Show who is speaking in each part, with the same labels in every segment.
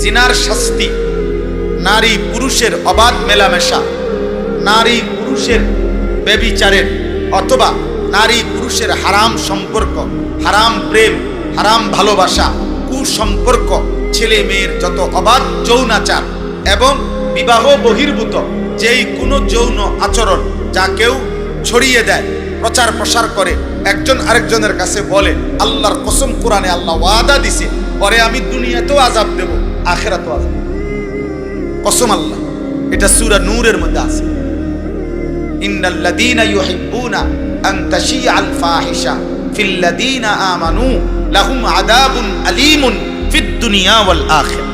Speaker 1: জিনার শাস্তি। নারী পুরুষের অবাধ মেলামেশা, নারী পুরুষের বেবিচারের অথবা নারী পুরুষের হারাম সম্পর্ক, হারাম প্রেম, হারাম ভালোবাসা, কুসম্পর্ক ছেলে মেয়ের যত অবাধ যৌনাচার এবং বিবাহ বহির্ভূত যেই কোনো যৌন আচরণ যা কেউ ছড়িয়ে দেয়, প্রচার প্রসার করে, একজন আরেকজনের কাছে বলে, আল্লাহর কসম কোরআনে আল্লাহ ওয়াদা দিছে, পরে আমি দুনিয়াতেও আজাব দেব। আখেরাতেও দেব। কসম আল্লাহ, এটা সূরা নূরের মধ্যে আছে ইন্নাল্লাযীনা ইউহিব্বুনা আন তাশিআল ফাহিশা ফিল্লাযীনা আমানু লাহুম আযাবুন আলীমুন ফিদ দুনিয়া ওয়াল আখিরা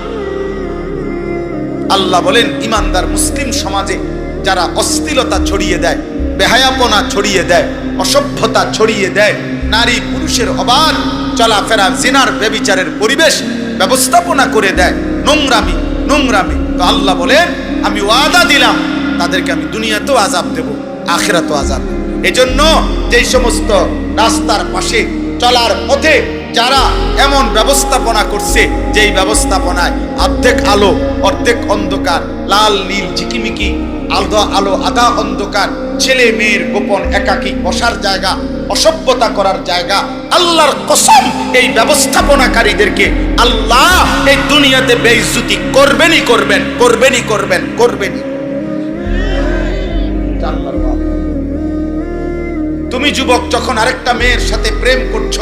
Speaker 1: আল্লাহ বলেন, ইমানদার মুসলিম সমাজে যারা অশ্লীলতা ছড়িয়ে দেয়, বেহায়াপনা ছড়িয়ে দেয়, অসভ্যতা ছড়িয়ে দেয়, নারী পুরুষের অবাধ চলাফেরা, জিনার বেবিচারের পরিবেশ ব্যবস্থাপনা করে দেয়। নোংরামি নোংরামি। তো আল্লাহ বলেন, আমি ওয়াদা দিলাম, তাদেরকে আমি দুনিয়াতেও আজাব দেব, আখেরাতেও আজাব এজন্য যেই সমস্ত রাস্তার পাশে চলার পথে যারা এমন ব্যবস্থাপনা করছে, যেই ব্যবস্থাপনায় অর্ধেক আলো, অর্ধেক অন্ধকার, লাল, নীল, ঝিকিমিকি আলদা আলো, আধা অন্ধকার, ছেলে মেয়ের গোপন একাকী বসার জায়গা, অসভ্যতা করার জায়গা, আল্লাহর কসম, এই ব্যবস্থাপনাকারীদেরকে আল্লাহ এই দুনিয়াতে বেইজ্জতি করবেনই করবেন করবেনই করবেন, করবেনই। তুমি যুবক, যখন আরেকটা মেয়ের সাথে প্রেম করছ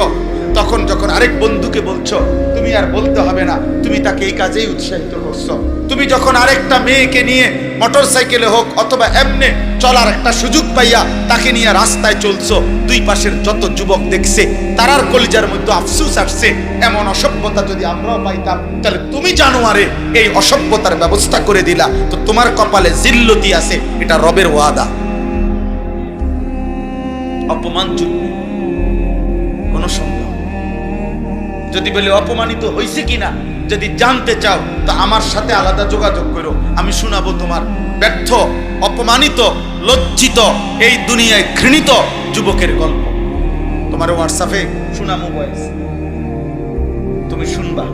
Speaker 1: তখন যখন আরেক বন্ধুকে বলছো, তুমি আর বলতে হবে না, তুমি তাকে এই কাজেই উৎসাহিত করছ। তুমি যখন আরেকটা মেয়েকে নিয়ে মোটর সাইকেলে হোক অথবা এমনে চলার একটা সুযোগ পাইয়া তাকে নিয়ে রাস্তায় চলছো, দুই পাশের যত যুবক দেখছে তারার কলিজার মধ্যে আফসুস আসছে, এমন অসভ্যতা যদি আমরাও পাইতাম, তাহলে তুমি জানো আরে, এই অসভ্যতার ব্যবস্থা করে দিলা। তো তোমার কপালে জিল্লতি আছে, এটা রবের ওয়াদা। অপমান কোনো সন্দেহ যদি বলে অপমানিত হয়েছে কিনা, যদি জানতে চাও, তো আমার সাথে আলাদা যোগাযোগ করো। আমি শোনাবো তোমার ব্যর্থ, অপমানিত, লজ্জিত, এই দুনিয়ায় ঘৃণিত যুবকের গল্প। তোমার হোয়াটসঅ্যাপে শোনামো বয়স তুমি শুনবা।